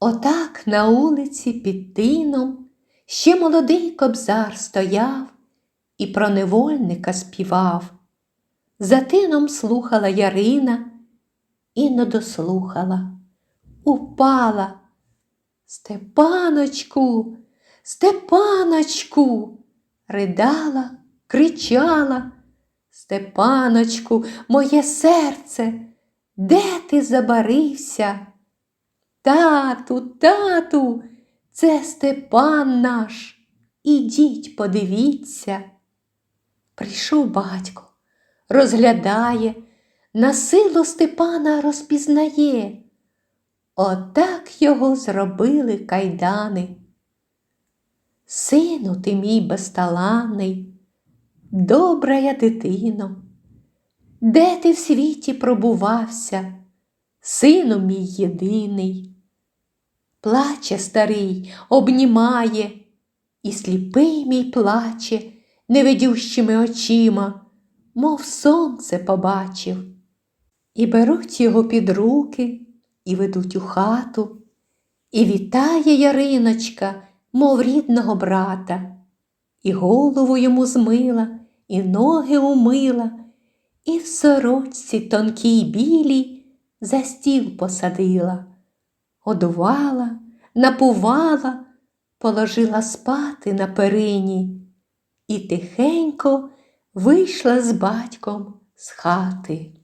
Отак на улиці під тином ще молодий кобзар стояв і про невольника співав. За тином слухала Ярина і не дослухала. Упала. Степаночку, Степаночку, ридала, кричала. Степаночку, моє серце, де ти забарився? Тату, тату, це Степан наш. Ідіть, подивіться. Прийшов батько, розглядає, на силу Степана розпізнає. Отак його зробили кайдани. Сину ти мій безталанний, добра я дитино, де ти в світі пробувався, сину мій єдиний? Плаче старий, обнімає, і сліпий мій плаче невидющими очима, мов сонце побачив. І беруть його під руки, і ведуть у хату, і вітає Яриночка, мов рідного брата, і голову йому змила, і ноги умила, і в сорочці тонкій білій за стіл посадила, годувала, напувала, положила спати на перині і тихенько вийшла з батьком з хати.